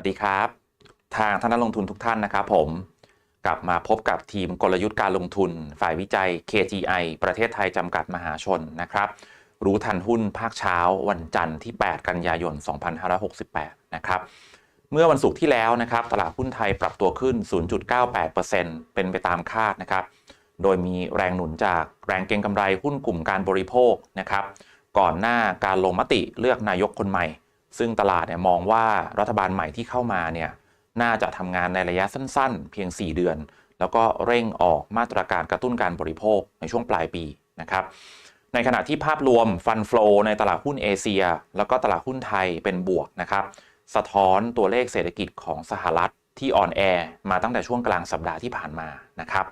วัสดีครับ ทางท่านนักลงทุนทุกท่านนะครับผมกลับมาพบกับทีมกลยุทธ์การลงทุน ฝ่ายวิจัย KGI ประเทศไทยจำกัดมหาชนนะครับ รู้ทันหุ้นภาคเช้าวันจันทร์ที่ 8 กันยายน 2568 นะครับเมื่อวันศุกร์ที่แล้วนะครับตลาดหุ้นไทยปรับตัวขึ้น 0.98%เป็นไปตามคาดนะครับ โดยมีแรงหนุนจากแรงเก็งกำไรหุ้นกลุ่มการบริโภคนะครับ ก่อนหน้าการลงมติเลือกนายกคนใหม่ ซึ่งตลาดเนี่ยมองว่ารัฐบาลใหม่ที่เข้ามาเนี่ยน่าจะทำงานในระยะสั้นๆ เพียง 4 เดือน แล้วก็เร่งออกมาตรการกระตุ้นการบริโภคในช่วงปลายปีนะครับในขณะที่ภาพรวมฟันฟลอในตลาดหุ้นเอเชีย แล้วก็ตลาดหุ้นไทยเป็นบวกนะครับสะท้อนตัวเลขเศรษฐกิจของสหรัฐที่อ่อนแอมาตั้งแต่ช่วงกลางสัปดาห์ที่ผ่านมานะครับ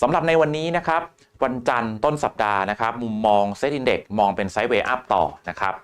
สำหรับในวันนี้นะครับ วันจันทร์ต้นสัปดาห์นะครับ มุมมองเซ็ตอินเด็กมองเป็นไซด์เวย์อัพต่อนะครับ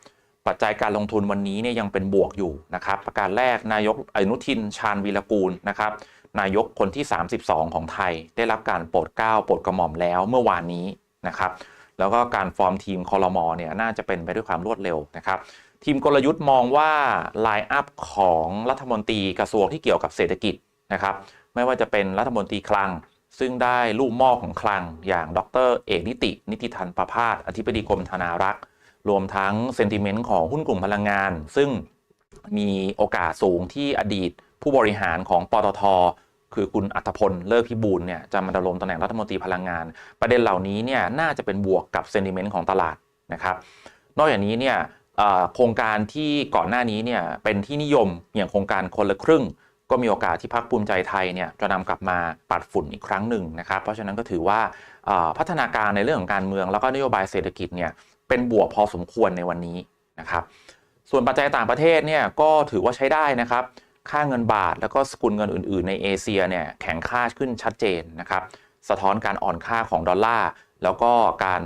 ปัจจัยการลงทุนวันนี้เนี่ยยังเป็นบวกอยู่นะครับ ประการแรกนายกอนุทินชาญวีรกูลนะครับ นายกคนที่ 32 ของไทย ได้รับการโปรดเกล้าโปรดกระหม่อมแล้วเมื่อวานนี้นะครับ แล้วก็การฟอร์มทีมคอรมอเนี่ยน่าจะเป็นไปด้วยความรวดเร็วนะครับ ทีมกลยุทธ์มองว่าไลน์อัพของรัฐมนตรีกระทรวงที่เกี่ยวกับเศรษฐกิจนะครับ ไม่ว่าจะเป็นรัฐมนตรีคลัง ซึ่งได้ลูกหม้อของคลังอย่างดร เอกนิติ นิติทันประพาสอธิบดีกรมธนารักษ์ รวมทั้งเซนติเมนต์ของหุ้นกลุ่มพลังงาน ซึ่งมีโอกาสสูงที่อดีตผู้บริหารของปตท คือคุณอัธพลเลิศพิบูลเนี่ยจะมาดำรงตำแหน่งรัฐมนตรีพลังงาน ประเด็นเหล่านี้เนี่ยน่าจะเป็นบวกกับเซนติเมนต์ของตลาดนะครับนอกจากนี้เนี่ยโครงการที่ก่อนหน้านี้เนี่ยเป็นที่นิยมอย่างโครงการคนละครึ่ง ก็มีโอกาสที่พรรคภูมิใจไทยเนี่ยจะนำกลับมาปัดฝุ่นอีกครั้งหนึ่งนะครับ เพราะฉะนั้นก็ถือว่าพัฒนาการในเรื่องของการเมืองแล้วก็นโยบายเศรษฐกิจเนี่ย เป็นบวกพอสมควรในวันนี้นะครับ ส่วนปัจจัยต่างประเทศเนี่ยก็ถือว่าใช้ได้นะครับ ค่าเงินบาทแล้วก็สกุลเงินอื่น ๆ ในเอเชียเนี่ยแข็งค่าขึ้นชัดเจนนะครับ สะท้อนการอ่อนค่าของดอลลาร์แล้วก็การ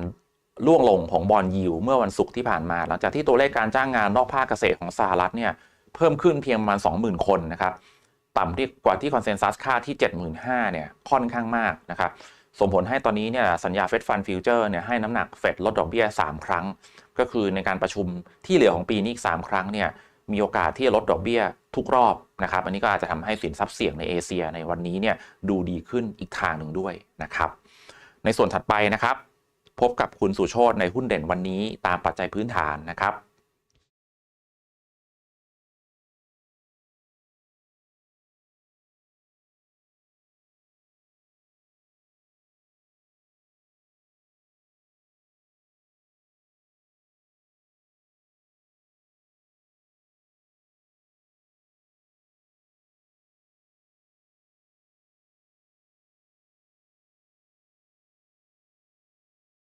ล่วงลงของบอลยิวเมื่อวันศุกร์ที่ผ่านมา หลังจากที่ตัวเลขการจ้างงานนอกภาคเกษตรของสหรัฐเนี่ยเพิ่มขึ้นเพียงประมาณ20,000 คนนะครับ ต่ำที่กว่าที่คอนเซนแซสค่าที่ 75,000เนี่ยค่อนข้างมากนะครับ ส่งผลให้ตอนนี้เนี่ยสัญญาเฟดฟันฟิวเจอร์เนี่ยให้น้ำหนักเฟดลดดอกเบี้ย 3 ครั้ง ก็คือในการประชุมที่เหลือของปีนี้อีก 3 ครั้งเนี่ยมีโอกาสที่จะลดดอกเบี้ยทุกรอบนะครับ อันนี้ก็อาจจะทำให้สินทรัพย์เสี่ยงในเอเชียในวันนี้เนี่ยดูดีขึ้นอีกทางหนึ่งด้วยนะครับ ในส่วนถัดไปนะครับ พบกับคุณสุโชตในหุ้นเด่นวันนี้ตามปัจจัยพื้นฐานนะครับ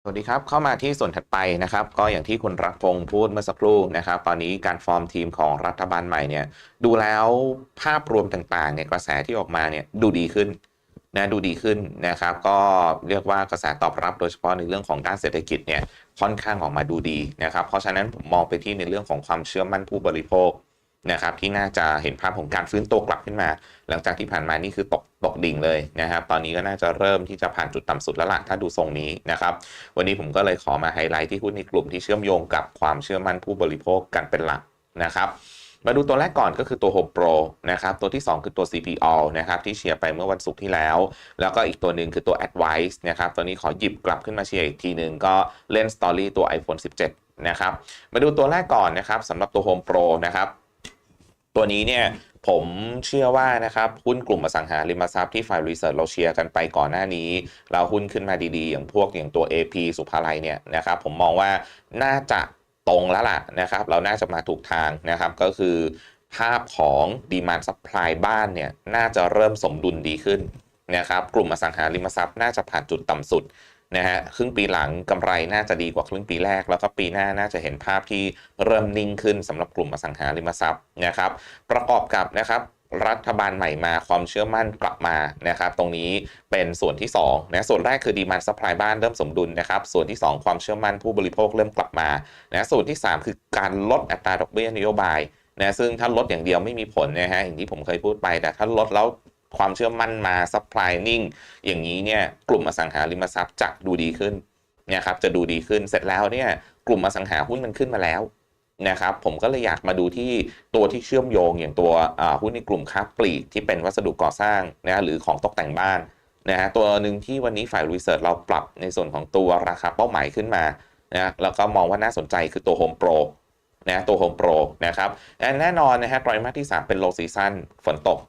สวัสดีครับ เข้ามาที่ส่วนถัดไปนะครับ ก็อย่างที่คุณรักพงศ์พูดเมื่อสักครู่นะครับ ตอนนี้การฟอร์มทีมของรัฐบาลใหม่เนี่ย ดูแล้วภาพรวมต่างๆเนี่ยกระแสที่ออกมาเนี่ยดูดีขึ้นนะดูดีขึ้นนะครับ ก็เรียกว่ากระแสตอบรับโดยเฉพาะในเรื่องของด้านเศรษฐกิจเนี่ยค่อนข้างออกมาดูดีนะครับ เพราะฉะนั้นผมมองไปที่ในเรื่องของความเชื่อมั่นผู้บริโภค นะครับที่น่าจะเห็นภาพของการฟื้นตัวกลับขึ้นมา หลังจากที่ผ่านมานี่คือตกตกดิ่งเลยนะครับ ตอนนี้ก็น่าจะเริ่มที่จะผ่านจุดต่ำสุดแล้วล่ะถ้าดูทรงนี้นะครับ วันนี้ผมก็เลยขอมาไฮไลท์ที่หุ้นในกลุ่มที่เชื่อมโยงกับความเชื่อมั่นผู้บริโภคกันเป็นหลักนะครับมาดูตัวแรกก่อนก็คือตัว h o Pro นะครับ ตัวที่ 2 คือตัว CPO นะครับ ที่เชียร์ไปเมื่อวันศุกร์ที่แล้ว แล้วก็อีกตัวหนึ่งคือตัว Advice นะครับ ตัวนี้ขอหยิบกลับขึ้นมาเชียร์อีกทีหนึ่งก็เล่นสตอรี่ตัว iPhone 17 นะครับ มาดูตัวแรกก่อนนะครับสำหรับตัว Home Pro นะครับ ตัวนี้เนี่ยผมเชื่อว่านะครับหุ้นกลุ่มอสังหาริมทรัพย์ที่ฝ่ายรีเสิร์ชเราเชียร์กันไปก่อนหน้านี้เราหุ้นขึ้นมาดีๆ อย่างพวกอย่างตัว AP สุภาลัยเนี่ยนะครับผมมองว่าน่าจะตรงแล้วล่ะนะครับ เราน่าจะมาถูกทางนะครับก็คือภาพของดีมานซัพพลายบ้านเนี่ยน่าจะเริ่มสมดุลดีขึ้นนะครับกลุ่มอสังหาริมทรัพย์น่าจะผ่านจุดต่ำสุด นะฮะครึ่งปีหลังกำไรน่าจะดีกว่าครึ่งปีแรก แล้วก็ปีหน้าน่าจะเห็นภาพที่เริ่มนิ่งขึ้นสำหรับกลุ่มอสังหาริมทรัพย์นะครับประกอบกับนะครับรัฐบาลใหม่มาความเชื่อมั่นกลับมานะครับตรงนี้เป็นส่วนที่2นะส่วนแรกคือดีมานซัพพลายบ้านเริ่มสมดุลนะครับส่วนที่ 2 ความเชื่อมั่นผู้บริโภคเริ่มกลับมานะส่วนที่ 3 คือการลดอัตราดอกเบี้ยนโยบายนะซึ่งถ้าลดอย่างเดียวไม่มีผลนะฮะอย่างที่ผมเคยพูดไปแต่ถ้าลดแล้ว ความเชื่อมั่นมาซัพพลายนิ่งอย่างนี้เนี่ยกลุ่มอสังหาริมทรัพย์จะดูดีขึ้นนะครับจะดูดีขึ้นเสร็จแล้วเนี่ยกลุ่มอสังหาหุ้นมันขึ้นมาแล้วนะครับผมก็เลยอยากมาดูที่ตัวที่เชื่อมโยงอย่างตัวหุ้นในกลุ่มค้าปลีกที่เป็นวัสดุก่อสร้างนะหรือของตกแต่งบ้านนะฮะตัวหนึ่งที่วันนี้ฝ่ายรีเสิร์ชเราปรับในส่วนของตัวราคาเป้าหมายขึ้นมานะแล้วก็มองว่าน่าสนใจคือตัว Home Pro นะตัว Home Pro นะครับและแน่นอนนะฮะไตรมาสที่ 3 เป็น low season ฝนตก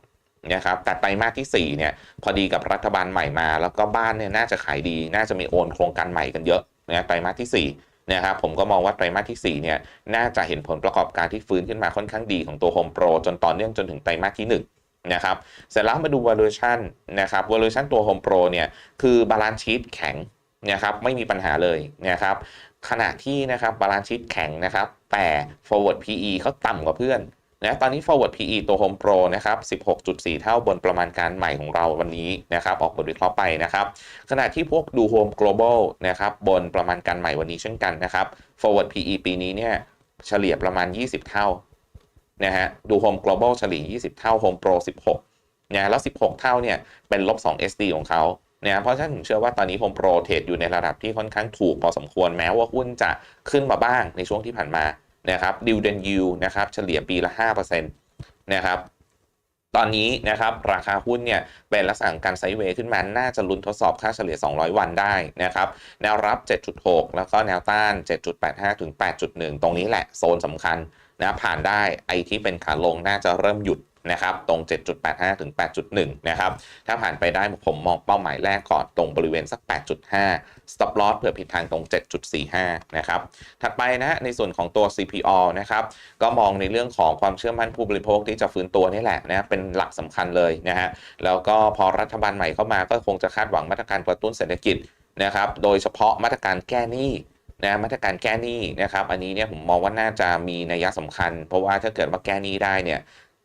นะครับแต่ไตรมาสที่4เนี่ยพอดีกับรัฐบาลใหม่มา แล้วก็บ้านเนี่ยน่าจะขายดี น่าจะมีโอนโครงการใหม่กันเยอะนะไตรมาสที่4นะครับผมก็มองว่าไตรมาสที่4เนี่ยน่าจะเห็นผลประกอบการที่ฟื้นขึ้นมาค่อนข้างดีของตัว Home Pro จนต่อเนื่องจนถึงไตรมาสที่ 1นะครับเสร็จแล้วมาดู valuation นะครับ valuation ตัว Home Pro เนี่ยคือ balance sheet แข็งนะครับไม่มีปัญหาเลยนะครับขณะที่นะครับ balance sheet แข็งนะครับแต่ forward PE เขาต่ำกว่าเพื่อน นะตอนนี้ forward PE ตัว Home Pro นะครับ 16.4 เท่าบนประมาณการใหม่ของเราวันนี้นะครับ ออกบทวิเคราะห์ไปนะครับ ขณะที่พวกดู Home Global นะครับบนประมาณการใหม่วันนี้เช่นกันนะครับ forward PE ปีนี้เนี่ยเฉลี่ยประมาณ 20 เท่านะฮะดู Home Global เฉลี่ย 20 เท่า Home Pro 16นะแล้ว 16 เท่าเนี่ยเป็นลบ 2 SD ของเขานะเพราะฉะนั้นผมเชื่อว่าตอนนี้ Home Pro เทรดอยู่ในระดับที่ค่อนข้างถูกพอสมควรแม้ว่าหุ้นจะขึ้นมาบ้างในช่วงที่ผ่านมา นะครับดิวเดนยูนะครับเฉลี่ยปีละ5%นะครับตอนนี้นะครับราคาหุ้นเนี่ยเป็นลักษณะการไซด์เวย์ขึ้นมา น่าจะลุ้นทดสอบค่าเฉลี่ย 200 วันได้นะครับแนวรับ 7.6 แล้วก็แนวต้าน 7.85 ถึง 8.1 ตรงนี้แหละโซนสำคัญนะผ่านได้ไอที่เป็นขาลงน่าจะเริ่มหยุด นะครับตรง 7.85 ถึง 8.1 นะครับถ้าผ่านไปได้ผมมองเป้าหมายแรกก่อนตรงบริเวณสัก 8.5 stop loss เผื่อผิดทางตรง 7.45 นะครับถัดไปนะในส่วนของตัว CPO นะครับก็มองในเรื่องของความเชื่อมั่นผู้บริโภคที่จะฟื้นตัวนี่แหละนะเป็นหลักสำคัญเลยนะฮะแล้วก็พอรัฐบาลใหม่เข้ามาก็คงจะคาดหวังมาตรการกระตุ้นเศรษฐกิจนะครับโดยเฉพาะมาตรการแก้หนี้นะมาตรการแก้หนี้นะครับ อันนี้เนี่ยผมมองว่าน่าจะมีนัยสำคัญ เพราะว่าถ้าเกิดว่าแก้หนี้ได้เนี่ย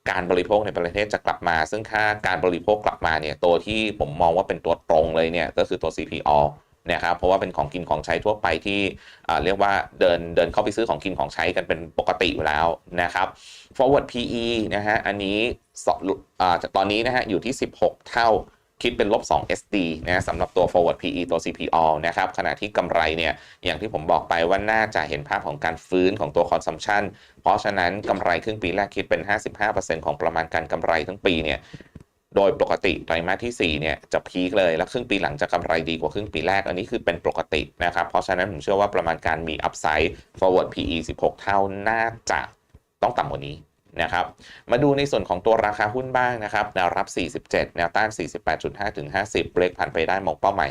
การบริโภคในประเทศจะกลับมา ซึ่งค่าการบริโภคกลับมาเนี่ยตัวที่ผมมองว่าเป็นตัวตรงเลยเนี่ยก็คือตัว CPO นะครับเพราะว่าเป็นของกินของใช้ทั่วไปที่เรียกว่าเดินเดินเข้าไปซื้อของกินของใช้กันเป็นปกติอยู่แล้วนะครับ forward PE นะฮะอันนี้ตอนนี้นะฮะอยู่ที่ 16 เท่า คิดเป็นลบ 2 SD นะสำหรับตัว forward PE ตัว CPO นะครับขณะที่กำไรเนี่ยอย่างที่ผมบอกไปว่าน่าจะเห็นภาพของการฟื้นของตัว consumption เพราะฉะนั้นกำไรครึ่งปีแรกคิดเป็น 55%ของประมาณการกำไรทั้งปีเนี่ยโดยปกติไตรมาสที่ 4 เนี่ยจะพีคเลย แล้วครึ่งปีหลังจะกำไรดีกว่าครึ่งปีแรก อันนี้คือเป็นปกตินะครับ เพราะฉะนั้นผมเชื่อว่าประมาณการมี upside forward PE 16 เท่าน่าจะต้องต่ำกว่านี้ นะครับมาดูในส่วนของตัวราคาหุ้นบ้างนะครับแนวรับ 47 แนวต้าน 48.5 ถึง 50 เบรกผ่านไปได้มองเป้าหมาย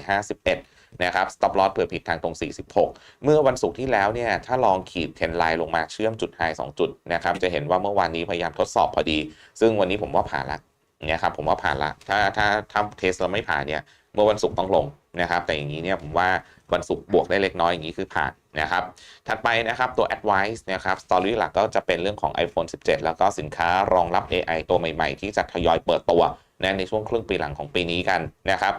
51นะครับ stop loss เผื่อผิดทางตรง 46 เมื่อวันศุกร์ที่แล้วเนี่ย ถ้าลองขีดเทนไลน์ลงมาเชื่อมจุดไฮ2จุดนะครับ จะเห็นว่าเมื่อวานนี้พยายามทดสอบพอดี ซึ่งวันนี้ผมว่าผ่านละนี่ยครับ ผมว่าผ่านละ ถ้าถ้าถ้าเทสเราไม่ผ่านเนี่ย เมื่อวันศุกร์ต้องลงนะครับ แต่อย่างนี้เนี่ยผมว่าวันศุกร์บวกได้เล็กน้อยอย่างนี้คือผ่านนะครับ ถัดไปนะครับตัว Advice นะครับสตอรี่หลักก็จะเป็นเรื่องของ iPhone 17 แล้วก็สินค้ารองรับ AI ตัวใหม่ๆ ที่จะทยอยเปิดตัวนะในช่วงครึ่งปีหลังของปีนี้กันนะครับ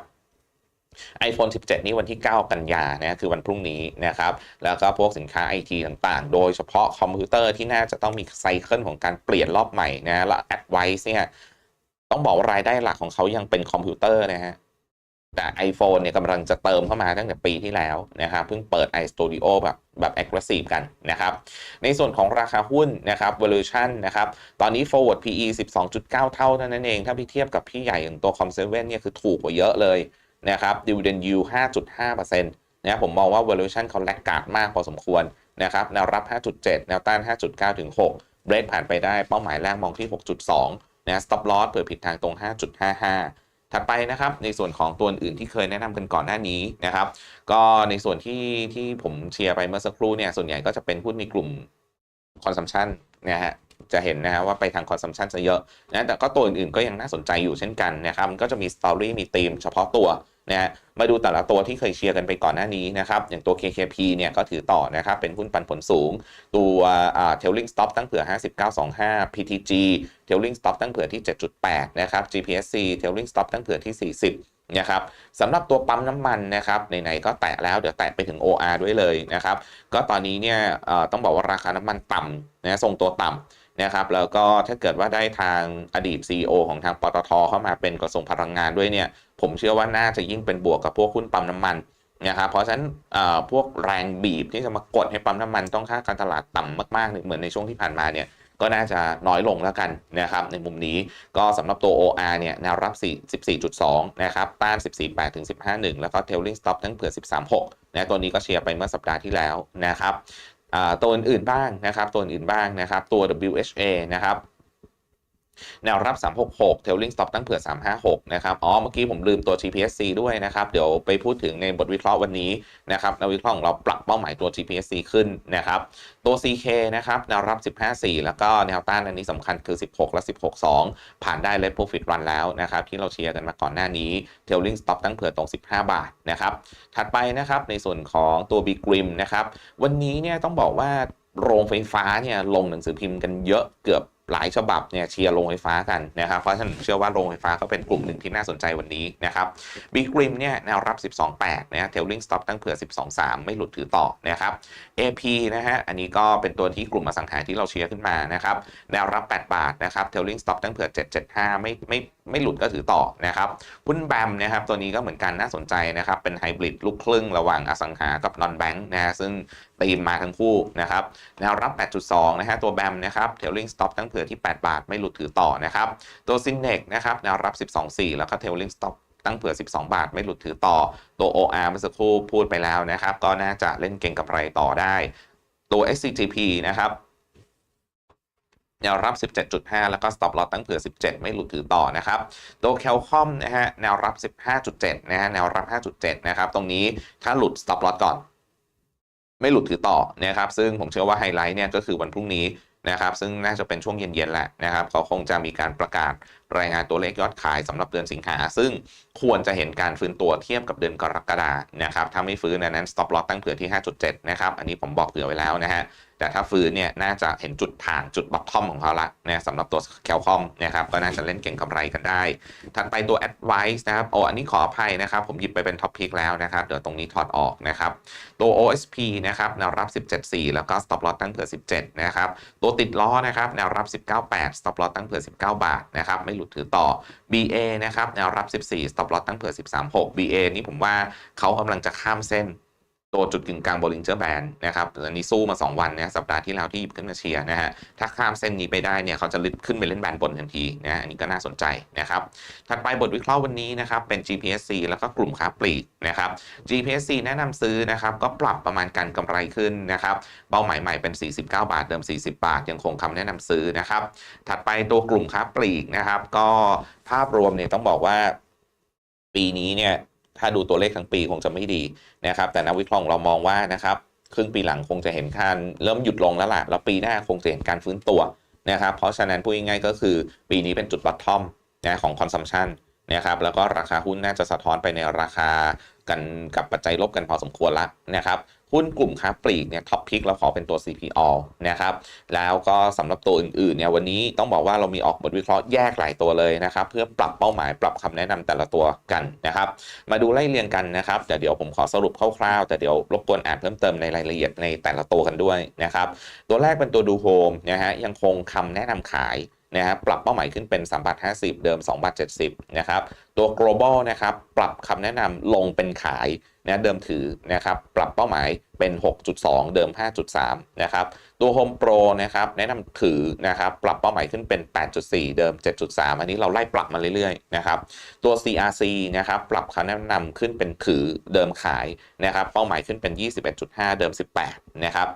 iPhone 17 นี่วันที่ 9 กันยานะคือวันพรุ่งนี้นะครับ แล้วก็พวกสินค้า IT ต่างๆ โดยเฉพาะคอมพิวเตอร์ที่น่าจะต้องมีไซเคิลของการเปลี่ยนรอบใหม่นะและ Advice เนี่ยต้องบอกว่ารายได้หลักของเขายังเป็นคอมพิวเตอร์นะฮะ แต่ iPhone เนี่ยกำลังจะเติมเข้ามาตั้งแต่ปีที่แล้วนะครับเพิ่งเปิด iStudio แบบแบบ aggressive กันนะครับ ในส่วนของราคาหุ้นนะครับ valuation นะครับ ตอนนี้ forward PE 12.9 เท่าเท่านั้นเอง ถ้าพี่เทียบกับพี่ใหญ่อย่างตัว Com7 เนี่ยคือถูกกว่าเยอะเลยนะครับ dividend yield 5.5%นะผมมองว่า valuation เขาแลกกาดมากพอสมควรนะครับแนวรับ 5.7 แนวต้าน 5.9 ถึง6 break ผ่านไปได้เป้าหมายแรกมองที่ 6.2นะ stop loss เผื่อผิดทางตรง 5.55 ถัดไปนะครับในส่วนของตัวอื่นที่เคยแนะนำกันก่อนหน้านี้นะครับ ก็ในส่วนที่ที่ผมเชียร์ไปเมื่อสักครู่เนี่ยส่วนใหญ่ก็จะเป็นหุ้นในกลุ่มคอนซัมชันนะฮะจะเห็นนะฮะว่าไปทางคอนซัมชันซะเยอะนะแต่ก็ตัวอื่นๆก็ยังน่าสนใจอยู่เช่นกันนะครับมันก็จะมีสตอรี่มีธีมเฉพาะตัว นะฮะมาดูแต่ละตัวที่เคยเชียร์กันไปก่อนหน้านี้นะครับ อย่างตัว KKP เนี่ยก็ถือต่อนะครับ เป็นหุ้นปันผลสูง ตัวอ่า Tailing Stop ตั้งเผื่อ 5925 PTG Tailing Stop ตั้งเผื่อที่ 7.8 นะครับ GPSC Tailing Stop ตั้งเผื่อที่ 40 นะครับสำหรับตัวปั๊มน้ำมันนะครับไหนๆก็แตะแล้วเดี๋ยวแตะไปถึง OR ด้วยเลยนะครับ ก็ตอนนี้เนี่ยต้องบอกว่าราคาน้ำมันต่ำนะทรงตัวต่ำ นะครับแล้วก็ถ้าเกิดว่าได้ทางอดีต CEO ของทางปตทเข้ามาเป็นกระทรวงพลังงานด้วยเนี่ยผมเชื่อว่าน่าจะยิ่งเป็นบวกกับพวกหุ้นปั๊มน้ำมันนะครับเพราะฉะนั้นพวกแรงบีบที่จะมากดให้ปั๊มน้ำมันต้องค่าการตลาดต่ำมากๆเนี่ยเหมือนในช่วงที่ผ่านมาเนี่ยก็น่าจะน้อยลงแล้วกันนะครับในมุมนี้ก็สำหรับตัว OR เนี่ยแนวรับ 14.2 นะครับต้าน 14.8 ถึง 15.1 แล้วก็ Trailing Stop ทั้งเผื่อ 13.6นะตัวนี้ก็เชียร์ไปเมื่อสัปดาห์ที่แล้วนะครับ ตัวอื่นๆบ้างนะครับตัวอื่นๆบ้างนะครับตัว WHA นะครับ แนวรับ 366 Trailing Stop ตั้งเผื่อ 356 นะครับ อ๋อ เมื่อกี้ผมลืมตัว GPSC ด้วยนะครับ เดี๋ยวไปพูดถึงในบทวิเคราะห์วันนี้นะครับนักวิเคราะห์ของเราปรับเป้าหมายตัว GPSC ขึ้นนะครับ ตัว CK นะครับ แนวรับ 15.4 แล้วก็แนวต้านอันนี้สำคัญคือ 16 และ 16.2 ผ่านได้ Let Profit Run แล้วนะครับ ที่เราเชียร์กันมาก่อนหน้านี้ Trailing Stop ตั้งเผื่อตรง 15 บาทนะครับ ถัดไปนะครับ ในส่วนของตัว b g r i m นะครับ วันนี้เนี่ยต้องบอกว่าโรงไฟฟ้าเนี่ยลงหนังสือพิมพ์กันเยอะเกือบ หลายฉบับเนี่ยเชียร์โรงไฟฟ้ากันนะครับเพราะฉะนั้นเชื่อว่าโรงไฟฟ้าก็เป็นกลุ่มหนึ่งที่น่าสนใจวันนี้นะครับบีกริมเนี่ยแนวรับ 12.8นะฮะเทลลิงสต็อปตั้งเผื่อ 12.3 ไม่หลุดถือต่อนะครับ AP นะฮะอันนี้ก็เป็นตัวที่กลุ่มอสังหาที่เราเชียร์ขึ้นมานะครับแนวรับ 8 บาทนะครับเทลลิงสต็อปตั้งเผื่อ 7.75 ไม่ไม่ไม่หลุดก็ถือต่อนะครับหุ้นแบมนะครับตัวนี้ก็เหมือนกันน่าสนใจนะครับเป็นไฮบริดลูกครึ่งระหว่างอสังหากับนอนแบงค์นะซึ่งตีมมาทั้งคู่นะครับแนวรับ 8.2 นะฮะตัวแบมนะครับเทลลิงสต็อปตั้งเผื่อที่ 8 บาทไม่หลุดถือต่อนะครับตัวซินเนกนะครับแนวรับ 12.4 แล้วก็เทลลิงสต็อปตั้งเผื่อ 12 บาท ไม่หลุดถือต่อ ตัว OR เมื่อสักครู่พูดไปแล้วนะครับ ก็น่าจะเล่นเก่งกับไรต่อได้ ตัว SCGP นะครับแนวรับ 17.5 แล้วก็ stop loss ตั้งเผื่อ 17 ไม่หลุดถือต่อนะครับ ตัว Kelcom นะฮะ แนวรับ 15.7 นะฮะ แนวรับ 5.7 นะครับ ตรงนี้ถ้าหลุด stop loss ก่อน ไม่หลุดถือต่อนะครับซึ่งผมเชื่อว่าไฮไลท์เนี่ยก็คือวันพรุ่งนี้นะครับซึ่งน่าจะเป็นช่วงเย็นๆแหละนะครับเขาคงจะมีการประกาศรายงานตัวเลขยอดขายสำหรับเดือนสิงหา ซึ่งควรจะเห็นการฟื้นตัวเทียบกับเดือนกรกฎานะครับถ้าไม่ฟื้นอันนั้น stop loss ตั้งเผื่อที่ 5.7 นะครับ อันนี้ผมบอกเผื่อไว้แล้วนะฮะ แต่ถ้าฟื้นเนี่ยน่าจะเห็นจุดฐานจุดบัตทอมของเขาละนะสำหรับตัวแคลคอมนะครับก็น่าจะเล่นเก่งกำไรกันได้ ถัดไปตัว Advice นะครับโอ้อันนี้ขออภัยนะครับ ผมหยิบไปเป็นท็อปพิกแล้วนะครับ เดี๋ยวตรงนี้ถอดออกนะครับ ตัว OSP นะครับแนวรับ 17.4 แล้วก็ stop loss ตั้งเผื่อ 17 นะครับ ตัวติดล้อนะครับแนวรับ 19.8 stop loss ตั้งเผื่อ 19 บาทนะครับไม่หลุดถือต่อ BA นะครับแนวรับ 14 stop loss ตั้งเผื่อ 13.6 BA นี่ผมว่าเขากำลังจะข้ามเส้น ตัวจุดกึ่งกลางบริงเจอร์แบนนะครับอันนี้สู้มา 2 วันนะสัปดาห์ที่แล้วที่หยิบขึ้นมาเชียร์นะฮะถ้าข้ามเส้นนี้ไปได้เนี่ยเขาจะลึกขึ้นไปเล่นแบนบนทันทีนะอันนี้ก็น่าสนใจนะครับถัดไปบทวิเคราะห์วันนี้นะครับเป็น GPSC แล้วก็กลุ่มค้าปลีกนะครับ GPSC แนะนำซื้อนะครับก็ปรับประมาณการกำไรขึ้นนะครับเป้าหมายใหม่เป็น 49 บาทเดิม 40 บาท ยังคงคำแนะนำซื้อนะครับถัดไปตัวกลุ่มค้าปลีกนะครับก็ภาพรวมเนี่ยต้องบอกว่าปีนี้เนี่ย ถ้าดูตัวเลขทั้งปีคงจะไม่ดีนะครับ แต่นักวิเคราะห์เรามองว่านะครับครึ่งปีหลังคงจะเห็นการเริ่มหยุดลงแล้วล่ะแล้วปีหน้าคงจะเห็นการฟื้นตัวนะครับ เพราะฉะนั้นพูดง่ายๆก็คือ ปีนี้เป็นจุดบัตทอมนะของคอนซัมชันนะครับแล้วก็ราคาหุ้นน่าจะสะท้อนไปในราคากันกับปัจจัยลบกันพอสมควรละนะครับหุ้นกลุ่มค้าปลีกเนี่ยท็อปพิกเราขอเป็นตัว CPO นะครับแล้วก็สำหรับตัวอื่นๆเนี่ยวันนี้ต้องบอกว่าเรามีออกบทวิเคราะห์แยกหลายตัวเลยนะครับเพื่อปรับเป้าหมายปรับคำแนะนำแต่ละตัวกันนะครับมาดูไล่เรียงกันนะครับแต่เดี๋ยวผมขอสรุปคร่าวๆแต่เดี๋ยวรบกวนอ่านเพิ่มเติมในรายละเอียดในแต่ละตัวกันด้วยนะครับตัวแรกเป็นตัวดูโฮมนะฮะยังคงคำแนะนำขายนะครับปรับเป้าหมายขึ้นเป็น3บาท50 เดิม2บาท70นะครับ ตัว global นะครับปรับคำแนะนำลงเป็นขายนะเดิมถือนะครับปรับเป้าหมายเป็น 6.2 เดิม 5.3 นะครับตัว Home Pro นะครับแนะนำถือนะครับปรับเป้าหมายขึ้นเป็น 8.4 เดิม 7.3 อันนี้เราไล่ปรับมาเรื่อยๆนะครับตัว CRC นะครับปรับคำแนะนำขึ้นเป็นถือเดิมขายนะครับเป้าหมายขึ้นเป็น 21.5 เดิม 18 นะครับ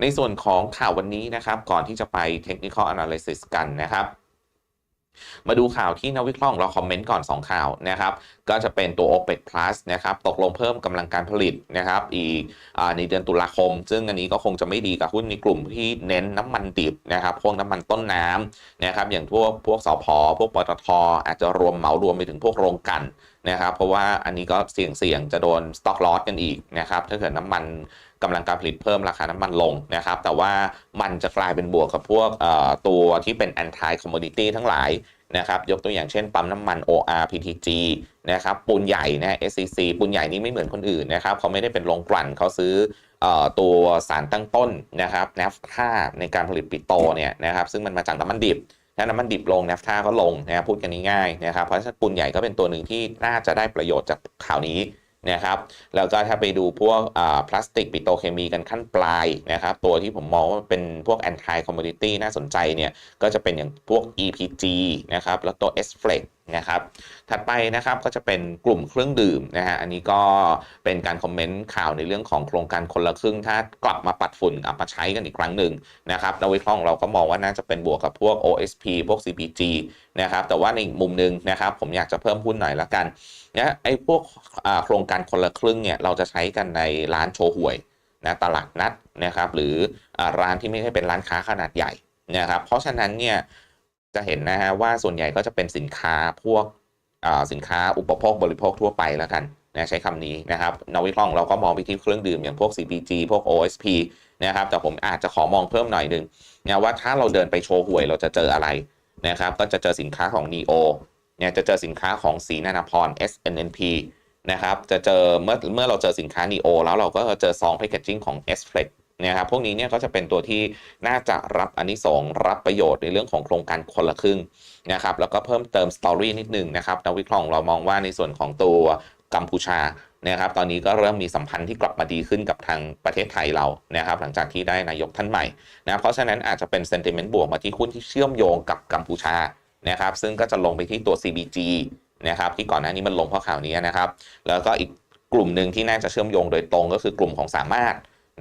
ในส่วนของข่าววันนี้นะครับก่อนที่จะไป Technical Analysis กันนะครับ มาดูข่าวที่นักวิเคราะห์ของเราคอมเมนต์ก่อน 2 ข่าวนะครับก็จะเป็นตัว OPEC Plus นะครับตกลงเพิ่มกำลังการผลิตนะครับอีกอในเดือนตุลาคม ซึ่งอันนี้ก็คงจะไม่ดีกับหุ้นในกลุ่มที่เน้นน้ำมันดิบนะครับพวกน้ำมันต้นน้ำนะครับอย่างพวกพวกสพพวกปตทอาจจะรวมเหมารวมไปถึงพวกโรงกลันนะครับเพราะว่าอันนี้ก็เสี่ยงเสี่ยงจะโดน stock loss กันอีกนะครับถ้าเกิดน้ำมัน กำลังการผลิตเพิ่มราคาน้ำมันลงนะครับ แต่ว่ามันจะกลายเป็นบวกกับพวกตัวที่เป็น anti commodity ทั้งหลายนะครับยกตัวอย่างเช่นปั๊มน้ำมัน OR PTG นะครับปูนใหญ่นะ SCC ปูนใหญ่นี่ไม่เหมือนคนอื่นนะครับเขาไม่ได้เป็นโรงกลั่นเขาซื้ออตัวสารตั้งต้นนะครับ NAFTA ในการผลิตปิโตรเนี่ยนะครับซึ่งมันมาจากน้ำมันดิบถ้าน้ำมันดิบลง NAFTA ก็ลงนะครับพูดกันง่ายๆนะครับเพราะฉะนั้นปูนใหญ่ก็เป็นตัวหนึ่งที่น่าจะได้ประโยชน์จากข่าวนี้ นะครับแล้วก็ถ้าไปดูพวกพลาสติกปิโตเคมีกันขั้นปลายนะครับตัวที่ผมมองว่าเป็นพวกแอนตี้คอมมูนิตี้น่าสนใจเนี่ยก็จะเป็นอย่างพวก EPG นะครับแล้วตัว s f l e x นะครับถัดไปนะครับก็จะเป็นกลุ่มเครื่องดื่มนะฮะอันนี้ก็เป็นการคอมเมนต์ข่าวในเรื่องของโครงการคนละครึ่ง ถ้ากลับมาปัดฝุ่นกลับมาใช้กันอีกครั้งหนึ่งนะครับนักวิเคราะห์ของเราก็มองว่าน่าจะเป็นบวกกับพวก OSP พวก CPG นะครับแต่ว่าในอีกมุมหนึ่งนะครับผมอยากจะเพิ่มหุ้นหน่อยละกันนะไอ้พวกโครงการคนละครึ่งเนี่ยเราจะใช้กันในร้านโชว์หวยนะตลาดนัดนะครับหรืออร้านที่ไม่ใช่เป็นร้านค้าขนาดใหญ่นะครับเพราะฉะนั้นเนี่ย จะเห็นนะฮะว่าส่วนใหญ่ก็จะเป็นสินค้าพวกอ่าสินค้าอุปโภคบริโภคทั่วไปแล้วกันนะใช้คำนี้นะครับนักวิเคราะห์เราก็มองไปที่เครื่องดื่มอย่างพวก CPG พวก OSP นะครับแต่ผมอาจจะขอมองเพิ่มหน่อยหนึ่งนะว่าถ้าเราเดินไปโชว์หวยเราจะเจออะไรนะครับก็จะเจอสินค้าของ NEO เนี่ยจะเจอสินค้าของสีนานาพร SNNP นะครับจะเจอเมื่อเมื่อเราเจอสินค้า NEO แล้วเราก็จะเจอซองแพคเกจจิ้งของ s f l e x นะครับพวกนี้เนี่ยก็จะเป็นตัวที่น่าจะรับอันนี้สงรับประโยชน์ในเรื่องของโครงการคนละครึ่งนะครับแล้วก็เพิ่มเติมสตอรี่นิดนึงนะครับนักวิเคราะห์ของเรามองว่าในส่วนของตัวกัมพูชานะครับตอนนี้ก็เริ่มมีสัมพันธ์ที่กลับมาดีขึ้นกับทางประเทศไทยเรานะครับหลังจากที่ได้นายกท่านใหม่นะเพราะฉะนั้นอาจจะเป็นเซนติเมนต์บวกมาที่หุ้นที่เชื่อมโยงกับกัมพูชานะครับซึ่งก็จะลงไปที่ตัว CBG นะครับที่ก่อนหน้านี้มันลงเพราะข่าวนี้นะครับ แล้วก็อีกกลุ่มหนึ่งที่น่าจะเชื่อมโยงโดยตรงก็คือกลุ่มของสามารถ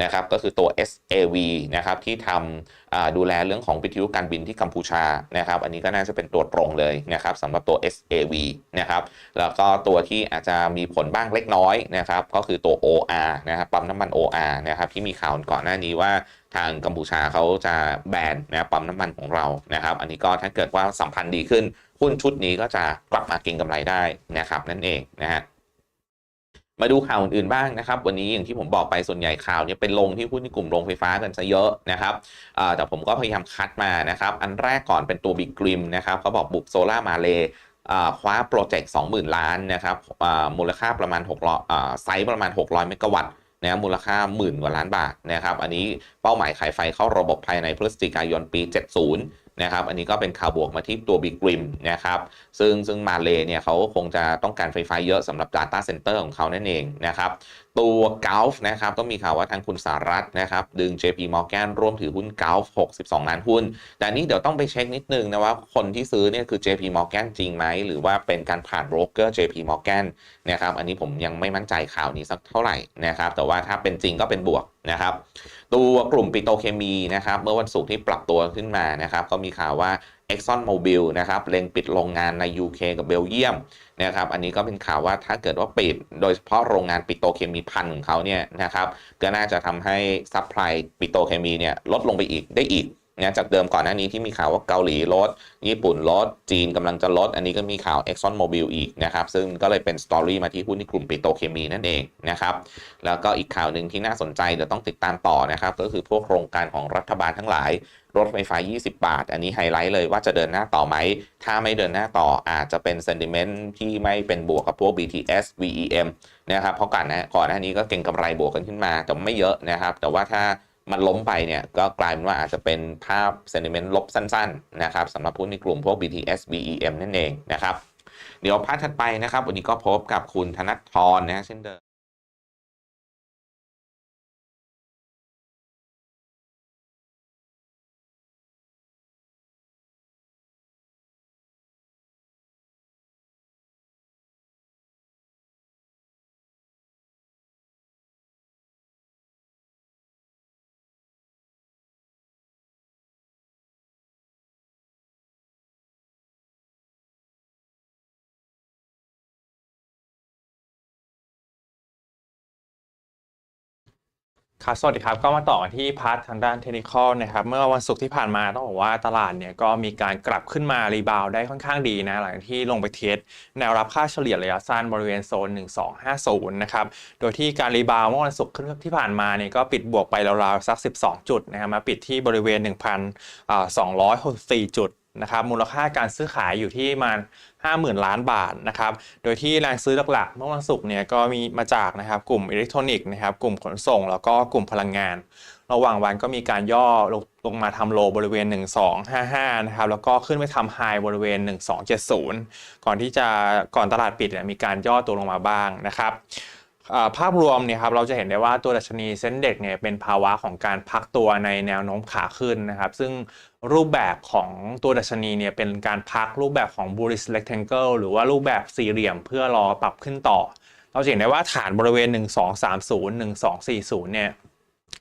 นะครับก็คือตัว SAV นะครับที่ทำดูแลเรื่องของวิทยุการบินที่กัมพูชานะครับอันนี้ก็น่าจะเป็นตัวตรงเลยนะครับสำหรับตัว SAV นะครับแล้วก็ตัวที่อาจจะมีผลบ้างเล็กน้อยนะครับก็คือตัว OR นะครับปั๊มน้ำมัน OR นะครับที่มีข่าวก่อนหน้านี้ว่าทางกัมพูชาเขาจะแบนนะปั๊มน้ำมันของเรานะครับอันนี้ก็ถ้าเกิดว่าสัมพันธ์ดีขึ้นหุ้นชุดนี้ก็จะกลับมาเก็งกำไรได้นะครับนั่นเองนะฮะ มาดูข่าวอื่นๆบ้างนะครับ วันนี้อย่างที่ผมบอกไปส่วนใหญ่ข่าวเนี่ยเป็นลงที่หุ้นในกลุ่มโรงไฟฟ้ากันซะเยอะนะครับอ่าแต่ผมก็พยายามคัดมานะครับ อันแรกก่อนเป็นตัวบิ๊กกริมนะครับเขาบอกบุกโซล่ามาเลคว้าโปรเจกต์20,000 ล้านนะครับมูลค่าประมาณ600อ่าไซส์ประมาณ 600 เมกะวัตต์นะมูลค่าหมื่นกว่าล้านบาทนะครับ อันนี้เป้าหมายขายไฟเข้าระบบภายในพฤศจิกายนปี 70 นะครับอันนี้ก็เป็นข่าวบวกมาที่ตัวบิ๊กริมนะครับซึ่งซึ่งมาเลเนี่ยเขาคงจะต้องการไฟฟ้าเยอะสำหรับ Data Center ของเขานั่นเองนะครับตัว Gulf นะครับก็มีข่าวว่าทางคุณสารัตนะครับ ดึง JP Morgan ร่วมถือหุ้น Gulf 62 ล้านหุ้น แต่นี้เดี๋ยวต้องไปเช็คนิดนึงนะว่าคนที่ซื้อเนี่ยคือ JP Morgan จริงไหม หรือว่าเป็นการผ่านโบรกเกอร์ JP Morgan นะครับอันนี้ผมยังไม่มั่นใจข่าวนี้สักเท่าไหร่นะครับแต่ว่าถ้าเป็นจริงก็เป็นบวกนะครับตัวกลุ่มปิโตเคมีนะครับเมื่อวันศุกร์ที่ปรับตัวขึ้นมานะครับก็มีข่าวว่า Exxon Mobil นะครับเล็งปิดโรงงานใน UK กับเบลเยียมนะครับอันนี้ก็เป็นข่าวว่าถ้าเกิดว่าปิด โดยเฉพาะโรงงานปิโตเคมีพันของเขาเนี่ยนะครับก็น่าจะทำให้ซัพพลายปิโตเคมีเนี่ยลดลงไปอีกได้อีกนะจากเดิมก่อนหน้านี้ที่มีข่าวว่าเกาหลีลด ญี่ปุ่นลด จีนกำลังจะลด อันนี้ก็มีข่าว Exxon Mobil อีกนะครับ ซึ่งก็เลยเป็นสตอรี่มาที่หุ้นในกลุ่มปิโตเคมีนั่นเองนะครับ แล้วก็อีกข่าวหนึ่งที่น่าสนใจเดี๋ยวต้องติดตามต่อนะครับ ก็คือพวกโครงการของรัฐบาลทั้งหลาย รถไฟฟ้า 20 บาท อันนี้ไฮไลท์เลยว่าจะเดินหน้าต่อไหม ถ้าไม่เดินหน้าต่ออาจจะเป็น sentiment ที่ไม่เป็นบวกกับพวก BTS VEM นะครับเพราะก่อนนะก่อนหน้านี้ก็เก่งกำไรบวกกันขึ้นมา แต่ไม่เยอะนะครับ แต่ว่าถ้ามันล้มไปเนี่ยก็กลายเป็นว่าอาจจะเป็นภาพ sentiment ลบสั้นๆนะครับสำหรับหุ้นในกลุ่มพวก BTS VEM นั่นเองนะครับเดี๋ยวพาร์ทถัดไปนะครับ วันนี้ก็พบกับคุณธนัททรนะฮะเช่นเดิม ครับสวัสดีครับ ก็มาต่อกันที่พาร์ททางด้านเทคนิคอลนะครับ เมื่อวันศุกร์ที่ผ่านมาต้องบอกว่าตลาดเนี่ยก็มีการกลับขึ้นมารีบาวได้ค่อนข้างดีนะ หลังที่ลงไปเทสแนวรับค่าเฉลี่ยระยะสั้นบริเวณโซน 1250 นะครับ โดยที่การรีบาวเมื่อวันศุกร์ที่ผ่านมาเนี่ยก็ปิดบวกไปราวๆสัก 12 จุดนะครับมาปิดที่บริเวณ 1,264 จุด นะครับมูลค่าการซื้อขายอยู่ที่ประมาณ50,000 ล้านบาทนะครับโดยที่แรงซื้อหลักๆเมื่อวันศุกร์เนี่ยก็มีมาจากนะครับกลุ่มอิเล็กทรอนิกส์นะครับกลุ่มขนส่ง แล้วก็กลุ่มพลังงาน ระหว่างวันก็มีการย่อลงลงมาทำโลบริเวณ 1255นะครับแล้วก็ขึ้นไปทำไฮบริเวณ 1270 ก่อนที่จะก่อนตลาดปิดเนี่ยมีการย่อตัวลงมาบ้างนะครับ ภาพรวมเนี่ยครับเราจะเห็นได้ว่าตัวดัชนีเซ็นเด็กเนี่ยเป็นภาวะของการพักตัวในแนวโน้มขาขึ้นนะครับซึ่งรูปแบบของตัวดัชนีเนี่ยเป็นการพักรูปแบบของ bullish rectangle หรือว่ารูปแบบสี่เหลี่ยมเพื่อรอปรับขึ้นต่อ เราจะเห็นได้ว่าฐานบริเวณ 1230 1240เนี่ย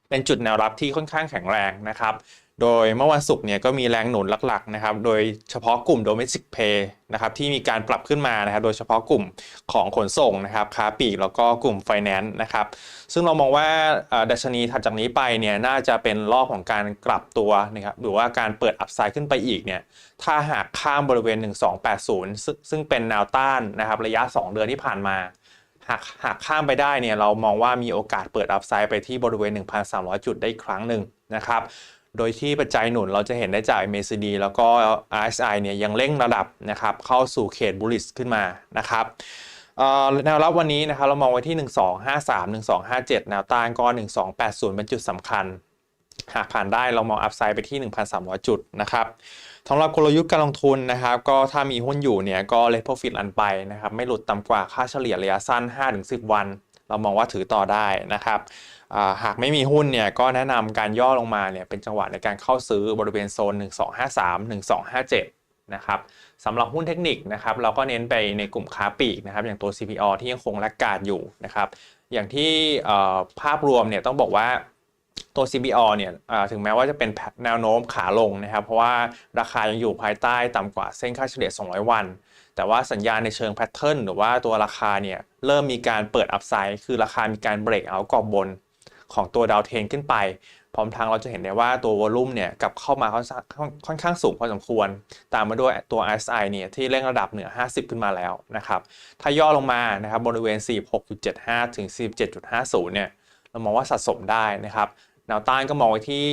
เป็นจุดแนวรับที่ค่อนข้างแข็งแรงนะครับ โดยเมื่อวันศุกร์เนี่ยก็มีแรงหนุนหลักๆนะครับ โดยเฉพาะกลุ่ม domestic pay นะครับที่มีการปรับขึ้นมานะครับ โดยเฉพาะกลุ่มของขนส่งนะครับ ค้าปลีกแล้วก็กลุ่ม finance นะครับ ซึ่งเรามองว่าเดัชนีถัดจากนี้ไปเนี่ยน่าจะเป็นรอบของการกลับตัวนะครับ หรือว่าการเปิดอัพไซด์ขึ้นไปอีกเนี่ย ถ้าหากข้ามบริเวณ 1280ซึ่งซึ่งเป็นแนวต้านนะครับระยะ 2 เดือนที่ผ่านมาหากหากข้ามไปได้เนี่ยเรามองว่ามีโอกาสเปิดอัพไซด์ไปที่บริเวณ 1,300 จุดได้อีกครั้งหนึ่งนะครับ โดยที่ปัจจัยหนุนเราจะเห็นได้จาก MACD แล้วก็ RSI เนี่ยยังเร่งระดับนะครับเข้าสู่เขต bullish ขึ้นมานะครับแนวรับวันนี้นะครับเรามองไว้ที่ 1253 1257 แนวต้านก็ 1280 เป็นจุดสำคัญ หากผ่านได้เรามองอัพไซด์ไปที่ 1,300 จุดนะครับสำหรับกลยุทธ์การลงทุนนะครับ ก็ถ้ามีหุ้นอยู่เนี่ยก็ let profit อันไปนะครับ ไม่หลุดต่ำกว่าค่าเฉลี่ยระยะสั้น 5-10 วัน เรามองว่าถือต่อได้นะครับ หากไม่มีหุ้นเนี่ยก็แนะนำการย่อลงมาเนี่ยเป็นจังหวะในการเข้าซื้อบริเวณโซน 1253 1257นะครับสำหรับหุ้นเทคนิคนะครับเราก็เน้นไปในกลุ่มค้าปลีกนะครับอย่างตัว CPO ที่ยังคงแลกกาดอยู่นะครับอย่างที่ภาพรวมเนี่ยต้องบอกว่าตัว CBO เนี่ยถึงแม้ว่าจะเป็นแนวโน้มขาลงนะครับเพราะว่าราคายังอยู่ภายใต้ต่ำกว่าเส้นค่าเฉลี่ย 200 วัน แต่ว่าสัญญาณในเชิงแพทเทิร์นหรือว่าตัวราคาเนี่ยเริ่มมีการเปิดอัพไซด์คือราคามีการเบรกเอากรอบบน ของตัวดาวเทนขึ้นไป พร้อมทั้งเราจะเห็นได้ว่าตัววอลุ่มเนี่ยกลับเข้ามาค่อนข้างค่อนข้างสูงพอสมควร ตามมาด้วยตัว RSI เนี่ยที่เร่งระดับเหนือ 50 ขึ้นมาแล้วนะครับถ้าย่อลงมานะครับบริเวณ 46.75 ถึง 47.50 เนี่ยเรามองว่าสะสมได้นะครับแนวต้านก็มองไว้ที่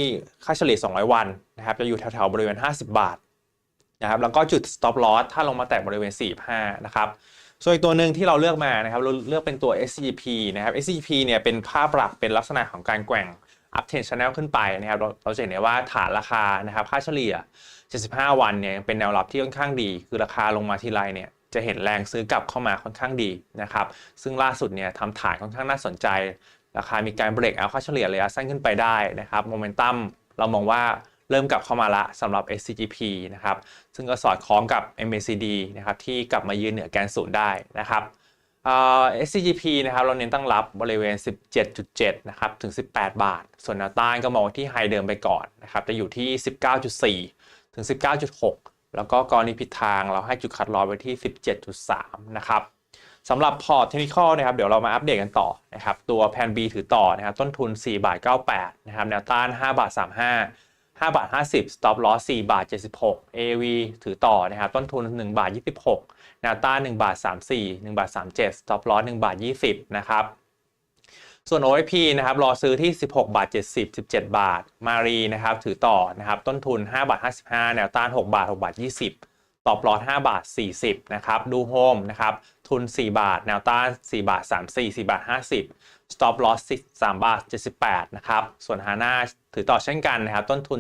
ค่าเฉลี่ย 200 วันนะครับจะอยู่แถวๆบริเวณ 50 บาทนะครับแล้วก็จุด stop loss ถ้าลงมาแตะบริเวณ 45 นะครับ ส่วนอีกตัวหนึ่งที่เราเลือกมานะครับเราเลือกเป็นตัว SCP นะครับ SCP เนี่ยเป็นภาพหลักเป็นลักษณะของการแกว่ง up trend channel ขึ้นไปนะครับเราเราจะเห็นได้ว่าฐานราคานะครับค่าเฉลี่ย 75 วันเนี่ยเป็นแนวรับที่ค่อนข้างดี คือราคาลงมาทีไรเนี่ยจะเห็นแรงซื้อกลับเข้ามาค่อนข้างดีนะครับซึ่งล่าสุดเนี่ยทำฐานค่อนข้างน่าสนใจ ราคามีการเบรกเอาค่าเฉลี่ยระยะสั้นขึ้นไปได้นะครับโมเมนตัมเรามองว่า เริ่มกลับเข้ามาละสำหรับ SCGP นะครับ ซึ่งก็สอดคล้องกับ MACD นะครับที่กลับมายืนเหนือแกนศูนย์ได้นะครับ SCGP นะครับเราเน้นตั้งรับบริเวณ 17.7 นะครับถึง 18 บาท ส่วนแนวต้านก็มองที่ไฮเดิมไปก่อนนะครับจะอยู่ที่ 19.4 ถึง 19.6 แล้วก็กรณีผิดทางเราให้จุดคัดลอสไว้ที่ 17.3 นะครับสำหรับพอร์ตเทคนิคนะครับ เดี๋ยวเรามาอัปเดตกันต่อนะครับ ตัวแพน B ถือต่อนะครับ ต้นทุน 4 บาท 98 นะครับ แนวต้าน 5 บาท 35 5บาท50 stop loss 4บาท76 AV ถือต่อนะครับต้นทุน 1 บาท 26แนวต้าน1บาท34 1บาท37 stop loss 1บาท20นะครับส่วน OIP นะครับรอซื้อที่ 16 บาท 70 17 บาท มารีนะครับถือต่อนะครับต้นทุน 5 บาท 55 แนวต้าน 6 บาท 6 บาท 20 ตอบลอด5บาท 40 นะครับ ดูโฮมนะครับ ทุน 4 บาท แนวต้าน 4 บาท 34 4 บาท 50 stop loss 3 บาท 78 นะครับ ส่วนฮาน่าถือต่อเช่นกันนะครับ ต้นทุน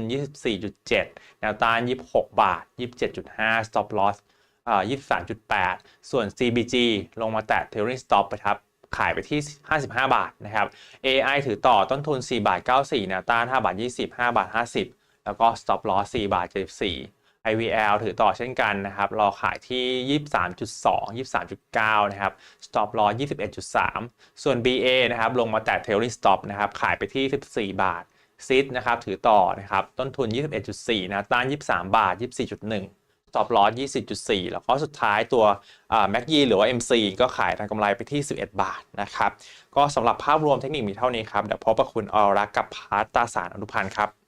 24.7 แนวต้าน 26 บาท 27.5 stop loss เอ่อ23.8 ส่วน CBG ลงมาแตะ trailing stop ไปครับขายไปที่ 55 บาทนะครับ AI ถือต่อต้นทุน 4 บาท 94 แนวต้าน 5 บาท 20 5 บาท 50 แล้วก็ stop loss 4 บาท 74 IVL ถือต่อเช่นกันนะครับ รอขายที่ 23.2 23.9 นะครับ stop loss 21.3 ส่วน BA นะครับ ลงมาแตะ trailing stop นะครับ ขายไปที่ 14 บาทซิดนะครับ ถือต่อนะครับ ต้นทุน 21.4 นะ ต้าน 23 บาท 24.1 stop loss 20.4 แล้วก็สุดท้ายตัวแม็กยีหรือว่า MC ก็ขายทางกำไรไปที่ 11 บาทนะครับ ก็สำหรับภาพรวมเทคนิคมีเท่านี้ครับ เดี๋ยวพบกับคุณอรักกับพาร์ตตาสารอนุพันธ์ครับ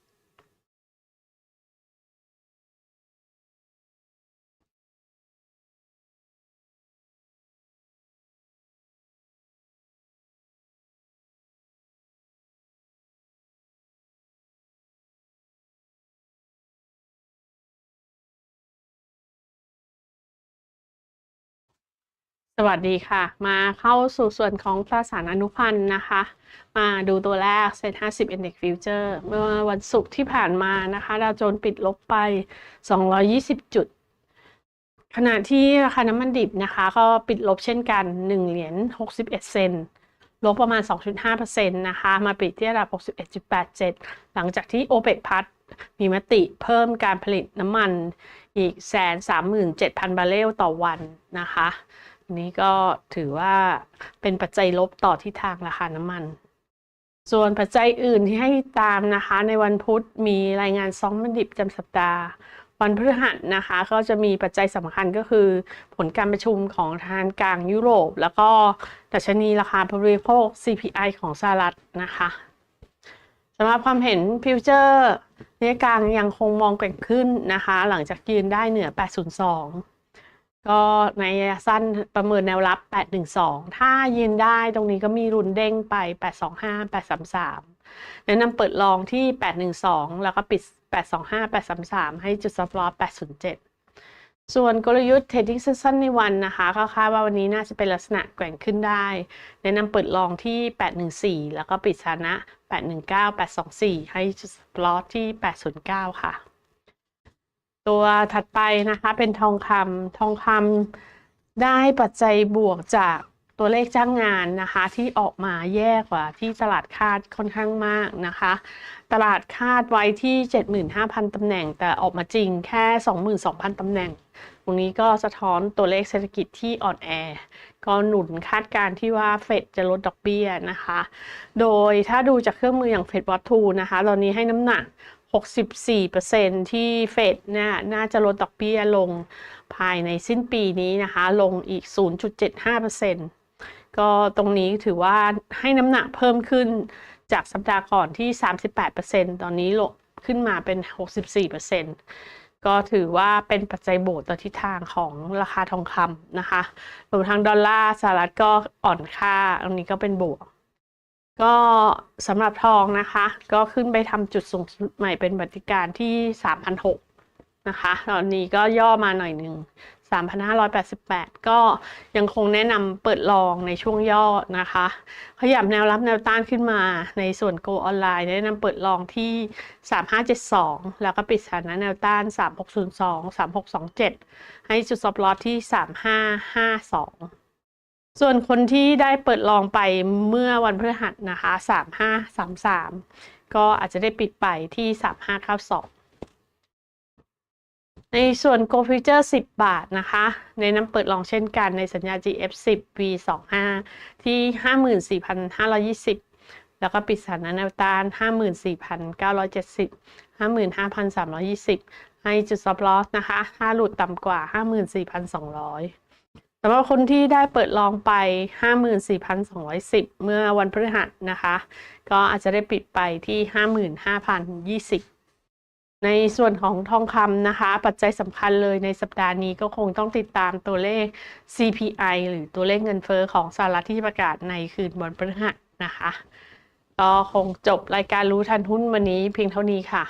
สวัสดีค่ะ มาเข้าสู่ส่วนของตราสารอนุพันธ์นะคะ มาดูตัวแรกเซ็น50 Index Future เมื่อวันศุกร์ที่ผ่านมานะคะดาวโจนส์ปิดลบไป 220 จุด ขณะที่ราคาน้ำมันดิบนะคะ ก็ปิดลบเช่นกัน 1 เหรียญ61 เซนลบประมาณ 2.5%นะคะ มาปิดที่ระดับ 61.87 หลังจากที่ OPEC พัดมีมติเพิ่มการผลิตน้ำมันอีกแสนสามหมื่นเจ็ดพันบาร์เรลต่อวันนะคะ นี้ก็ถือว่าเป็นปัจจัยลบต่อทิศทางราคาน้ำมัน ส่วนปัจจัยอื่นที่ให้ตามนะคะ ในวันพุธมีรายงานซ้อมมันดิบจำสัปดาห์ วันพฤหัสนะคะ ก็จะมีปัจจัยสำคัญก็คือ ผลการประชุมของธนาคารกลางยุโรป แล้วก็ดัชนีราคาผู้บริโภค CPI ของสหรัฐนะคะสำหรับความเห็นฟิวเจอร์ระยะกลางยังคงมองแกว่งขึ้นนะคะ หลังจากยืนได้เหนือ 802 ก็ในระยะสั้นประเมินแนวรับ 812 ถ้ายืนได้ตรงนี้ก็มีรุนเด้งไป 825 833 แนะนำเปิดลองที่ 812 แล้วก็ปิด 825 833 ให้จุด stop loss 807 ส่วนกลยุทธ์ trading session ในวันนะคะ ก็คาดว่าวันนี้น่าจะเป็นลักษณะแกว่งขึ้นได้ แนะนำเปิดลองที่ 814 แล้วก็ปิดชนะ 819 824 ให้จุด stop loss ที่ 809 ค่ะ ตัวถัดไปนะคะเป็นทองคำทองคำได้ปัจจัยบวกจากตัวเลขจ้างงานนะคะที่ออกมาแย่กว่าที่ตลาดคาดค่อนข้างมากนะคะ ตลาดคาดไว้ที่ 75,000 ตำแหน่ง แต่ออกมาจริงแค่ 22,000 ตำแหน่ง ตรงนี้ก็สะท้อนตัวเลขเศรษฐกิจที่อ่อนแอ ก็หนุนคาดการที่ว่าเฟดจะลดดอกเบี้ยนะคะ โดยถ้าดูจากเครื่องมืออย่างเฟดวัตทูนะคะ ตอนนี้ให้น้ำหนัก 64%ที่เฟดเนี่ยน่าจะลดดอกเบี้ยลงภายในสิ้นปีนี้นะคะ ลงอีก 0.75%ก็ตรงนี้ถือว่าให้น้ำหนักเพิ่มขึ้นจากสัปดาห์ก่อนที่ 38%ตอนนี้ลงขึ้นมาเป็น 64%ก็ถือว่าเป็นปัจจัยบวกต่อทิศทางของราคาทองคำนะคะรวมทั้งดอลลาร์สหรัฐก็อ่อนค่าตรงนี้ก็เป็นบวก ก็สำหรับทองนะคะ ก็ขึ้นไปทำจุดสูงสุดใหม่เป็นบัติการที่3,600นะคะ ตอนนี้ก็ย่อมาหน่อยหนึ่ง3,588 ก็ยังคงแนะนำเปิดลองในช่วงย่อนะคะ ขยับแนวรับแนวต้านขึ้นมาในส่วน Go ออนไลน์ แนะนำเปิดลองที่ 3572 แล้วก็ปิดสถานะแนวต้าน 3602 3627 ให้จุด stop loss ที่ 3552 ส่วนคนที่ได้เปิดลองไปเมื่อวันพฤหัสนะคะ 3533 ก็อาจจะได้ปิดไปที่ 3592 ในส่วน Go Future 10 บาทนะคะ ในน้ำเปิดลองเช่นกันในสัญญา GF10 V25 ที่ 54,520 แล้วก็ปิดสถานะแนวต้าน 54,970 55,320 ให้จุด stop loss นะคะ ถ้าหลุดต่ำกว่า 54,200ำหรับคนที่ได้เปิดลองไป 54,210 เมื่อวันพฤหัสนะคะ ก็อาจจะได้ปิดไปที่ 55,020ในส่วนของทองคำนะคะ ปัจจัยสำคัญเลยในสัปดาห์นี้ก็คงต้องติดตามตัวเลข CPI หรือตัวเลขเงินเฟอ้อของสหรัฐที่ประกาศในคืนวันพฤหัสนะคะ ก็คงจบรายการรู้ทันหุ้นวันนี้เพียงเท่านี้ค่ะ